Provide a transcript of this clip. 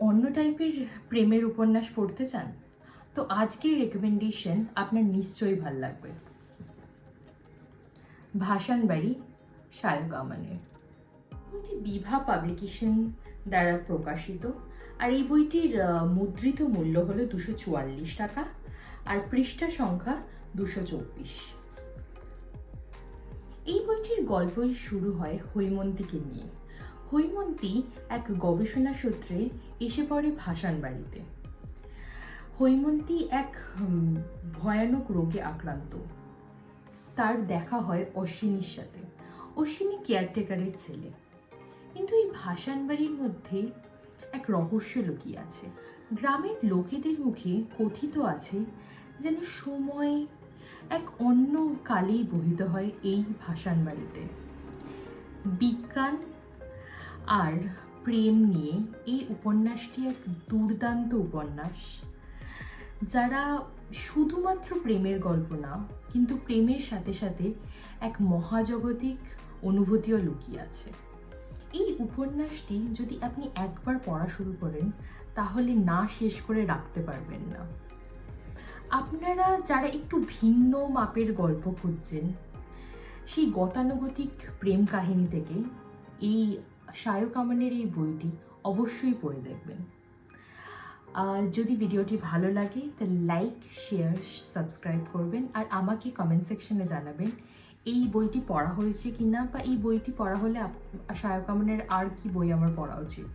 অন্য টাইপের প্রেমের উপন্যাস পড়তে চান, তো আজকের রেকমেন্ডেশন আপনার নিশ্চয়ই ভালো লাগবে। ভাসানবাড়ি শায়ক আমানের। বইটি বিভা পাবলিকেশন দ্বারা প্রকাশিত, আর এই বইটির মুদ্রিত মূল্য হলো দুশো চুয়াল্লিশ টাকা, আর পৃষ্ঠা সংখ্যা দুশো চব্বিশ। এই বইটির গল্পই শুরু হয় হৈমন্তীকে নিয়ে। হৈমন্তী এক গবেষণা সূত্রে এসে পড়ে ভাসান বাড়িতে। হৈমন্তী এক ভয়ানক রোগে আক্রান্ত। তার দেখা হয় অশ্বিনীর সাথে। অশ্বিনী কেয়ারটেকারের ছেলে। কিন্তু এই ভাসান বাড়ির মধ্যে এক রহস্য লুকিয়ে আছে। গ্রামের লোকেদের মুখে কথিত আছে যেন সময় এক অন্য কালেই বহিত হয় এই ভাসান বাড়িতে। বিজ্ঞান আর প্রেম নিয়ে এই উপন্যাসটি এক দুর্দান্ত উপন্যাস। যারা শুধুমাত্র প্রেমের গল্প না, কিন্তু প্রেমের সাথে সাথে এক মহাজাগতিক অনুভূতিও লুকিয়ে আছে। এই উপন্যাসটি যদি আপনি একবার পড়া শুরু করেন, তাহলে না শেষ করে রাখতে পারবেন না। আপনারা যারা একটু ভিন্ন মাপের গল্প খুঁজছেন, সেই গতানুগতিক প্রেম কাহিনী থেকে এই শায়ক কামানের এই বইটি অবশ্যই পড়ে দেখবেন। যদি ভিডিওটি ভালো লাগে, তাহলে লাইক শেয়ার সাবস্ক্রাইব করবেন আর আমাকে কমেন্ট সেকশনে জানাবেন এই বইটি পড়া হয়েছে কি না বা এই বইটি পড়া হলে আপ- কামানের আর কি বই আমার পড়া উচিত।